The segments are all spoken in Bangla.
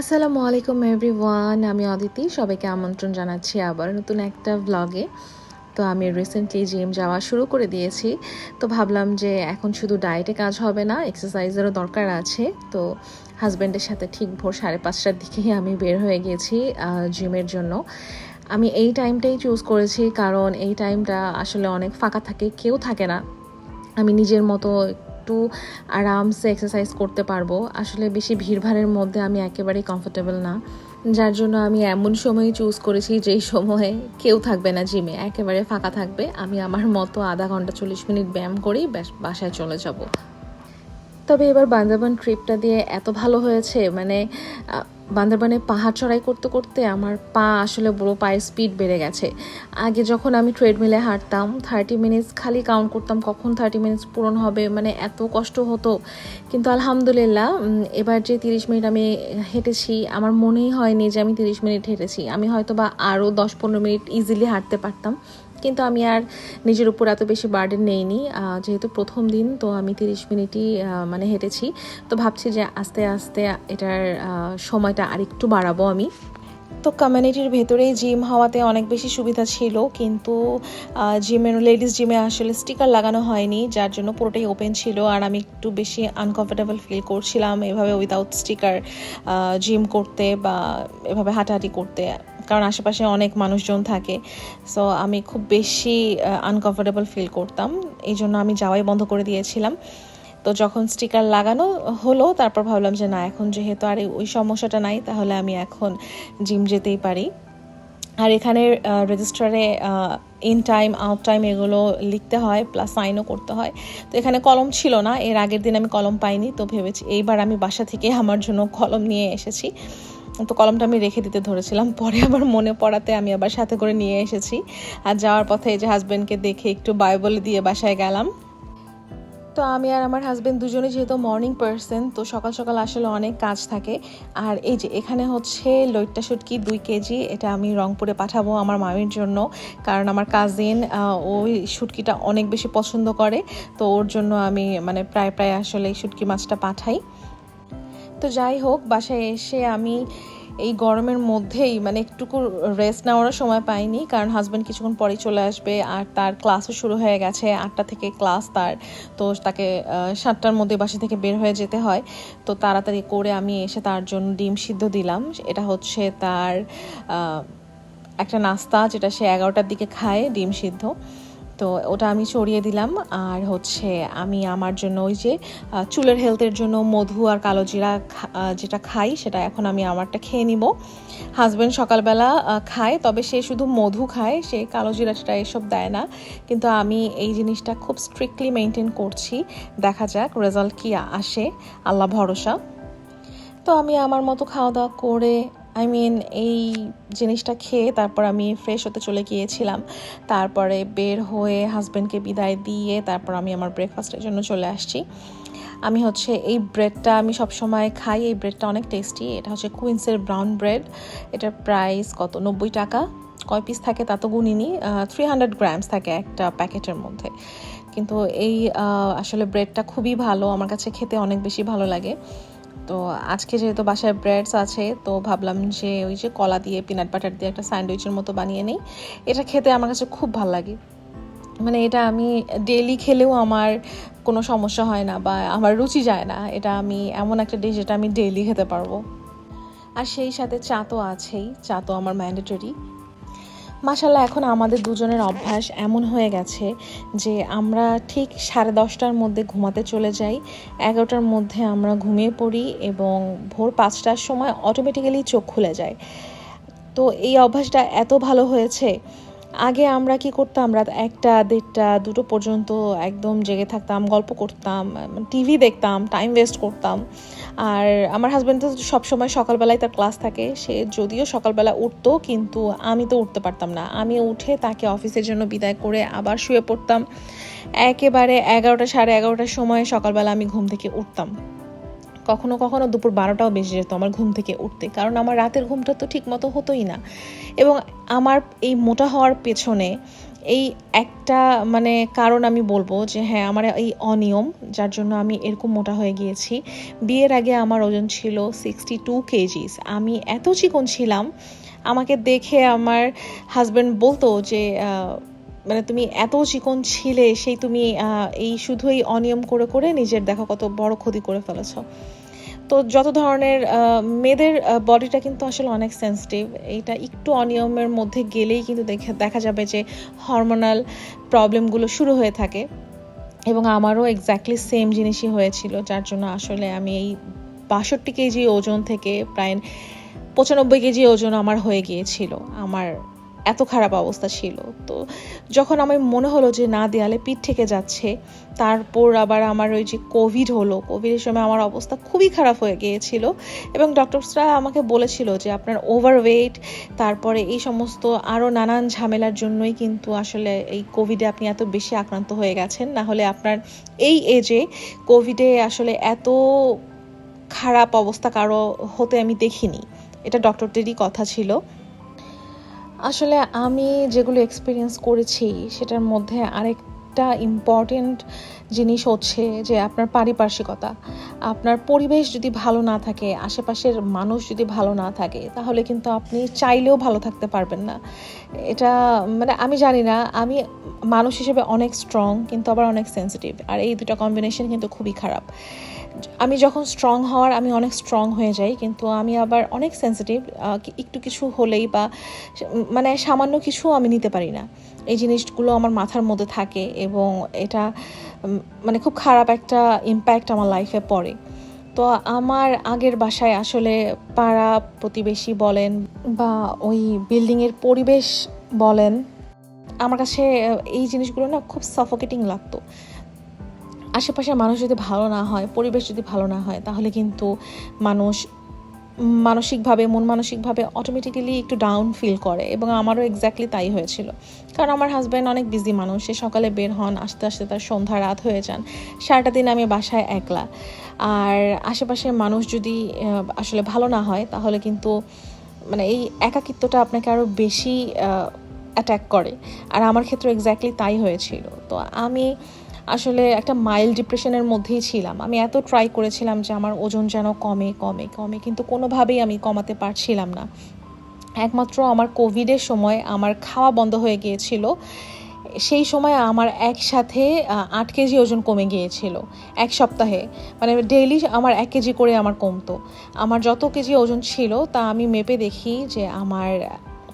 আসসালামু আলাইকুম এভরিওয়ান আমি অদিতি, সবাইকে আমন্ত্রণ জানাচ্ছি আবার নতুন একটা ব্লগে তো আমি রিসেন্টলি জিম যাওয়া শুরু করে দিয়েছি। তো ভাবলাম যে এখন শুধু ডায়েটে কাজ হবে না এক্সারসাইজেরও দরকার আছে। তো হাজব্যান্ডের সাথে ঠিক ভোর সাড়ে পাঁচটার দিকেই আমি বের হয়ে গেছি জিমের জন্য। আমি এই টাইমটাই চুজ করেছি, কারণ এই টাইমটা আসলে অনেক ফাঁকা থাকে, কেউ থাকে না। আমি নিজের মতো একটু আরামসে এক্সারসাইজ করতে পারব। আসলে বেশি ভিড়ভাড়ের মধ্যে আমি একেবারেই কমফোর্টেবল না। যার জন্য আমি এমন সময় চুজ করেছি যেই সময়ে কেউ থাকবে না জিমে একেবারে ফাঁকা থাকবে। আমি আমার মতো আধা ঘণ্টা চল্লিশ মিনিট ব্যায়াম করেই বাসায় চলে যাব। তবে এবার বান্দরবান ট্রিপটা দিয়ে এত ভালো হয়েছে মানে বান্দরবানে পাহাড় চড়াই করতে করতে আমার পা আসলে বড় পায়ের স্পিড বেড়ে গেছে। আগে যখন আমি ট্রেডমিলে হাঁটতাম থার্টি মিনিটস খালি কাউন্ট করতাম, কখন থার্টি মিনিটস পূরণ হবে মানে এত কষ্ট হতো। কিন্তু আলহামদুলিল্লাহ এবার যে তিরিশ মিনিট আমি হেঁটেছি, আমার মনেই হয়নি যে আমি তিরিশ মিনিট হেঁটেছি। আমি হয়তো বা আরও দশ পনেরো মিনিট ইজিলি হাঁটতে পারতাম। কিন্তু আমি আর নিজের উপর এত বেশি বার্ডেন নেইনি। যেহেতু প্রথম দিন, তো আমি তিরিশ মিনিটই মানে হেঁটেছি। তো ভাবছি যে আস্তে আস্তে এটার সময়টা আরেকটু বাড়াবো আমি। তো কমিউনিটির ভেতরেই জিম হওয়াতে অনেক বেশি সুবিধা ছিল, কিন্তু জিমের লেডিস জিমে আসলে স্টিকার লাগানো হয়নি, যার জন্য পুরোটাই ওপেন ছিল। আর আমি একটু বেশি আনকমফোর্টেবল ফিল করছিলাম এভাবে উইদাউট স্টিকার জিম করতে বা এভাবে হাঁটাহাঁটি করতে। কারণ আশেপাশে অনেক মানুষজন থাকে। সো আমি খুব বেশি আনকমফোর্টেবল ফিল করতাম। এই জন্য আমি যাওয়াই বন্ধ করে দিয়েছিলাম। তো যখন স্টিকার লাগানো হলো, তারপর ভাবলাম যে না, এখন যেহেতু আর ওই সমস্যাটা নাই, তাহলে আমি এখন জিম যেতেই পারি। আর এখানে রেজিস্টারে ইন টাইম আউট টাইম এগুলো লিখতে হয় প্লাস সাইনও করতে হয়। তো এখানে কলম ছিল না, এর আগের দিন আমি কলম পাইনি। তো ভেবেছি এইবার আমি বাসা থেকে আমার জন্য কলম নিয়ে এসেছি। তো কলমটা আমি রেখে দিতে ধরেছিলাম। পরে আবার মনে পড়াতে আমি আবার সাথে করে নিয়ে এসেছি। আর যাওয়ার পথে এই যে হাজব্যান্ডকে দেখে একটু বাই বলে দিয়ে বাসায় গেলাম। তো আমি আর আমার হাজব্যান্ড দুজনে যেহেতু মর্নিং পার্সন তো সকাল সকাল আসলে অনেক কাজ থাকে। আর এই যে এখানে হচ্ছে লইট্টা শুটকি দুই কেজি, এটা আমি রংপুরে পাঠাবো আমার মামির জন্য। কারণ আমার কাজিন ওই শুটকিটা অনেক বেশি পছন্দ করে। তো ওর জন্য আমি মানে প্রায় প্রায় আসলে এই শুটকি মাছটা পাঠাই। তো যাই হোক, বাসায় এসে আমি এই গরমের মধ্যেই মানে একটুকু রেস্ট নেওয়ারও সময় পাইনি, কারণ হাজব্যান্ড কিছুক্ষণ পরেই চলে আসবে আর তার ক্লাসও শুরু হয়ে গেছে, আটটা থেকে ক্লাস তার। তো তাকে সাতটার মধ্যে বাসা থেকে বের হয়ে যেতে হয়। তো তাড়াতাড়ি করে আমি এসে তার জন্য ডিম সিদ্ধ দিলাম। এটা হচ্ছে তার একটা নাস্তা যেটা সে এগারোটার দিকে খায় ডিম সিদ্ধ। তো ওটা আমি চড়িয়ে দিলাম। আর হচ্ছে আমি আমার জন্য ওই যে চুলের হেলথের জন্য মধু আর কালো জিরা যেটা খাই সেটা এখন আমি আমারটা খেয়ে নিব। হাজব্যান্ড সকালবেলা খায়, তবে সে শুধু মধু খায়, সে কালো জিরাটা এসব দেয় না। কিন্তু আমি এই জিনিসটা খুব স্ট্রিক্টলি মেনটেন করছি। দেখা যাক রেজাল্ট কী আসে। আল্লাহ ভরসা। তো আমি আমার মতো খাওয়া দাওয়া করে আই মিন এই জিনিসটা খেয়ে তারপর আমি ফ্রেশ হতে চলে গিয়েছিলাম। তারপরে বের হয়ে হাজব্যান্ডকে বিদায় দিয়ে তারপর আমি আমার ব্রেকফাস্টের জন্য চলে আসছি। আমি হচ্ছে এই ব্রেডটা আমি সবসময় খাই। এই ব্রেডটা অনেক টেস্টি এটা হচ্ছে কুইন্সের ব্রাউন ব্রেড এটার প্রাইস কত? নব্বই টাকা। কয় পিস থাকে তা তো গুনিনি। থ্রি হান্ড্রেড গ্রামস থাকে একটা প্যাকেটের মধ্যে। কিন্তু এই আসলে ব্রেডটা খুবই ভালো। আমার কাছে খেতে অনেক বেশি ভালো লাগে। তো আজকে যেহেতু বাসায় ব্রেডস আছে, তো ভাবলাম যে ওই যে কলা দিয়ে পিনাট বাটার দিয়ে একটা স্যান্ডউইচের মতো বানিয়ে নিই। এটা খেতে আমার কাছে খুব ভালো লাগে। মানে এটা আমি ডেলি খেলেও আমার কোনো সমস্যা হয় না বা আমার রুচি যায় না। এটা আমি এমন একটা ডিশ যেটা আমি ডেলি খেতে পারব। আর সেই সাথে চা তো আছেই। চা তো আমার ম্যান্ডেটরি মাসাল্লাহ এখন আমাদের দুজনের অভ্যাস এমন হয়ে গেছে যে আমরা ঠিক সাড়ে দশটার মধ্যে ঘুমাতে চলে যাই, এগারোটার মধ্যে আমরা ঘুমিয়ে পড়ি এবং ভোর পাঁচটার সময় অটোমেটিক্যালি চোখ খুলে যায়। তো এই অভ্যাসটা এত ভালো হয়েছে আগে আমরা কি করতাম? রাত একটা, দেড়টা, দুটো পর্যন্ত একদম জেগে থাকতাম, গল্প করতাম টিভি দেখতাম টাইম ওয়েস্ট করতাম। আর আমার হাজব্যান্ড তো সবসময় সকালবেলায় তার ক্লাস থাকে। সে যদিও সকালবেলা উঠতো, কিন্তু আমি তো উঠতে পারতাম না। আমি উঠে তাকে অফিসের জন্য বিদায় করে আবার শুয়ে পড়তাম। একেবারে এগারোটা, সাড়ে এগারোটার সময় সকালবেলা আমি ঘুম থেকে উঠতাম। কখনো কখনো দুপুর বারোটাও বেজে যেত আমার ঘুম থেকে উঠতে। কারণ আমার রাতের ঘুমটা তো ঠিক মতো হতোই না। এবং আমার এই মোটা হওয়ার পেছনে এই একটা মানে কারণ আমি বলব যে হ্যাঁ আমার এই অনিয়ম, যার জন্য আমি এরকম মোটা হয়ে গিয়েছি। বিয়ের আগে আমার ওজন ছিল সিক্সটি টু কেজিস। আমি এত চিকন ছিলাম, আমাকে দেখে আমার হাজব্যান্ড বলতো যে মানে তুমি এত চিকন ছিলে, সেই তুমি এই শুধু এই অনিয়ম করে করে নিজের দেখো কত বড় ক্ষতি করে ফেলেছ। তো যত ধরনের মেয়েদের বডিটা কিন্তু আসলে অনেক সেন্সিটিভ এইটা একটু অনিয়মের মধ্যে গেলেই কিন্তু দেখে, দেখা যাবে যে হরমোনাল প্রবলেমগুলো শুরু হয়ে থাকে। এবং আমারও এক্স্যাক্টলি সেম জিনিসই হয়েছিল, যার জন্য আসলে আমি এই বাষট্টি কেজি ওজন থেকে প্রায় পঁচানব্বই কেজি ওজন আমার হয়ে গিয়েছিল। আমার এত খারাপ অবস্থা ছিল। তো যখন আমার মনে হলো যে না, দেয়ালে পিঠ থেকে যাচ্ছে, তারপর আবার আমার ওই যে কোভিড হলো কোভিডের সময় আমার অবস্থা খুবই খারাপ হয়ে গিয়েছিল এবং ডক্টরসরা আমাকে বলেছিল যে আপনার ওভারওয়েট তারপরে এই সমস্ত আরও নানান ঝামেলার জন্যই কিন্তু আসলে এই কোভিডে আপনি এত বেশি আক্রান্ত হয়ে গেছেন। না হলে আপনার এই এজে কোভিডে আসলে এত খারাপ অবস্থা কারও হতে আমি দেখিনি। এটা ডক্টরদেরই কথা ছিল। আসলে আমি যেগুলো এক্সপিরিয়েন্স করেছি, সেটার মধ্যে আরেকটা ইম্পর্টেন্ট জিনিস হচ্ছে যে আপনার পারিপার্শ্বিকতা। আপনার পরিবেশ যদি ভালো না থাকে, আশেপাশের মানুষ যদি ভালো না থাকে, তাহলে কিন্তু আপনি চাইলেও ভালো থাকতে পারবেন না। এটা মানে আমি জানি না, আমি মানুষ হিসেবে অনেক স্ট্রং কিন্তু আবার অনেক সেন্সিটিভ আর এই দুটো কম্বিনেশন কিন্তু খুবই খারাপ। আমি যখন স্ট্রং হওয়ার, আমি অনেক স্ট্রং হয়ে যাই, কিন্তু আমি আবার অনেক সেন্সিটিভ একটু কিছু হলেই বা মানে সামান্য কিছু আমি নিতে পারি না। এই জিনিসগুলো আমার মাথার মধ্যে থাকে এবং এটা মানে খুব খারাপ একটা ইম্প্যাক্ট আমার লাইফে পড়ে। তো আমার আগের বাসায় আসলে পাড়া প্রতিবেশী বলেন বা ওই বিল্ডিংয়ের পরিবেশ বলেন, আমার কাছে এই জিনিসগুলো না খুব সাফোকেটিং লাগতো। আশেপাশের মানুষ যদি ভালো না হয়, পরিবেশ যদি ভালো না হয়, তাহলে কিন্তু মানুষ মানসিকভাবে, মন মানসিকভাবে অটোমেটিক্যালি একটু ডাউন ফিল করে এবং আমারও এক্স্যাক্টলি তাই হয়েছিল। কারণ আমার হাজব্যান্ড অনেক বিজি মানুষ, সে সকালে বের হন, আস্তে আস্তে তার সন্ধ্যা, রাত হয়ে যান। সারাটা দিন আমি বাসায় একলা। আর আশেপাশের মানুষ যদি আসলে ভালো না হয়, তাহলে কিন্তু মানে এই একাকিত্বটা আপনাকে আরও বেশি অ্যাটাক করে। আর আমার ক্ষেত্রে এক্স্যাক্টলি তাই হয়েছিল। তো আমি আসলে একটা মাইল্ড ডিপ্রেশনের মধ্যেই ছিলাম। আমি এত ট্রাই করেছিলাম যে আমার ওজন যেন কমে কমে কমে, কিন্তু কোনোভাবেই আমি কমাতে পারছিলাম না। একমাত্র আমার কোভিডের সময় আমার খাওয়া বন্ধ হয়ে গিয়েছিল। সেই সময় আমার একসাথে আট কেজি ওজন কমে গিয়েছিল, এক সপ্তাহে। মানে ডেইলি আমার এক কেজি করে আমার কমতো। আমার যত কেজি ওজন ছিল তা আমি মেপে দেখি যে আমার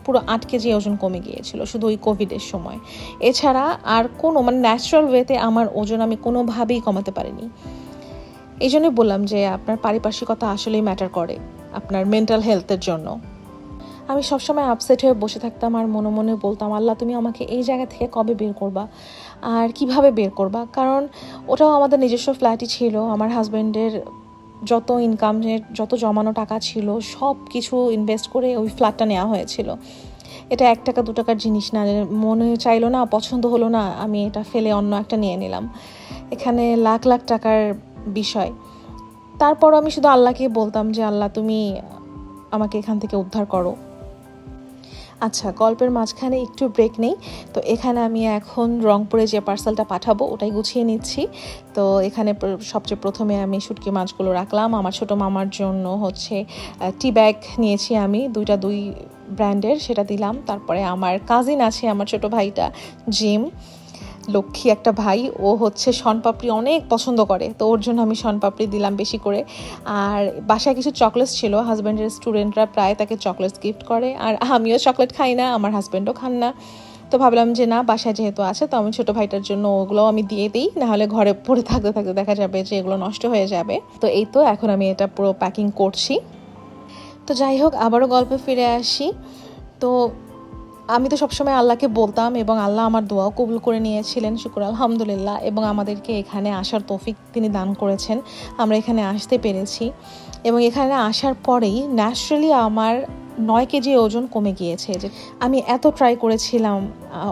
পুরো আট কেজি ওজন কমে গিয়েছিল শুধু ওই কোভিডের সময়। এছাড়া আর কোনো মানে ন্যাচারাল ওয়েতে আমার ওজন আমি কোনোভাবেই কমাতে পারিনি। এই জন্যই বললাম যে আপনার পারিপার্শ্বিকতা আসলেই ম্যাটার করে আপনার মেন্টাল হেলথের জন্য। আমি সবসময় আপসেট হয়ে বসে থাকতাম আর মনে মনে বলতাম, আল্লাহ, তুমি আমাকে এই জায়গা থেকে কবে বের করবা? আর কীভাবে বের করবা? কারণ ওটাও আমাদের নিজস্ব ফ্ল্যাটই ছিল। আমার হাজব্যান্ডের যত ইনকামের যত জমানো টাকা ছিল, সব কিছু ইনভেস্ট করে ওই ফ্ল্যাটটা নেওয়া হয়েছিল। এটা এক টাকা, দু টাকার জিনিস না, মনে চাইলো না, পছন্দ হলো না, আমি এটা ফেলে অন্য একটা নিয়ে নিলাম। এখানে লাখ লাখ টাকার বিষয়। তারপর আমি শুধু আল্লাহকে বলতাম যে, আল্লাহ, তুমি আমাকে এখান থেকে উদ্ধার করো। আচ্ছা গল্পের মাঝখানে একটু ব্রেক নেই। তো এখানে আমি এখন রংপুরে যে পার্সেলটা পাঠাবো, ওটাই গুছিয়ে নিচ্ছি। তো এখানে সবচেয়ে প্রথমে আমি শুটকি মাছগুলো রাখলাম। আমার ছোট মামার জন্য হচ্ছে টি ব্যাগ নিয়েছি আমি, দুইটা দুই ব্র্যান্ডের সেটা দিলাম। তারপরে আমার কাজিন আছে, আমার ছোট ভাইটা, জিম। লক্ষ্মী একটা ভাই, ও হচ্ছে শনপাপড়ি অনেক পছন্দ করে, তো ওর জন্য আমি শনপাপড়ি দিলাম বেশি করে। আর বাসায় কিছু চকলেটস ছিল, হাজব্যান্ডের স্টুডেন্টরা প্রায় তাকে চকলেটস গিফট করে, আর আমিও চকলেট খাই না, আমার হাজব্যান্ডও খান না। তো ভাবলাম যে না, বাসায় যেহেতু আছে, তো আমি ছোটো ভাইটার জন্য ওগুলোও আমি দিয়ে দিই, নাহলে ঘরে পড়ে থাকতে থাকতে দেখা যাবে যে এগুলো নষ্ট হয়ে যাবে। তো এই তো, এখন আমি এটা পুরো প্যাকিং করছি। তো যাই হোক, আবারও গল্পে ফিরে আসি। তো আমি তো সবসময় আল্লাহকে বলতাম এবং আল্লাহ আমার দোয়াও কবুল করে নিয়েছিলেন, শুকুর আলহামদুলিল্লাহ। এবং আমাদেরকে এখানে আসার তৌফিক তিনি দান করেছেন, আমরা এখানে আসতে পেরেছি। এবং এখানে আসার পরেই ন্যাচারালি আমার নয় কেজি ওজন কমে গিয়েছে। যে আমি এত ট্রাই করেছিলাম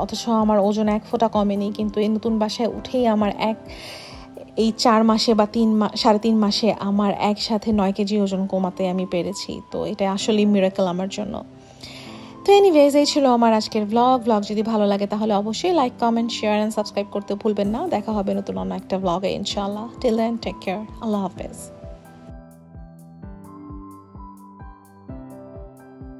অথচ আমার ওজন এক ফোঁটা কমেনি, কিন্তু এই নতুন বাসায় উঠেই আমার এক, এই চার মাসে বা তিন মা, সাড়ে তিন মাসে আমার একসাথে নয় কেজি ওজন কমাতে আমি পেরেছি। তো এটা আসলেই মিরাকেল আমার জন্য। তো এনিওয়েজ এই ছিল আমার আজকের ব্লগ ব্লগ যদি ভালো লাগে তাহলে অবশ্যই like comment share and subscribe করতে ভুলবেন না। দেখা হবে নতুন অন্য একটা ব্লগে ইনশাল্লাহ টিল দেন টেক কেয়ার আল্লাহ হাফেজ।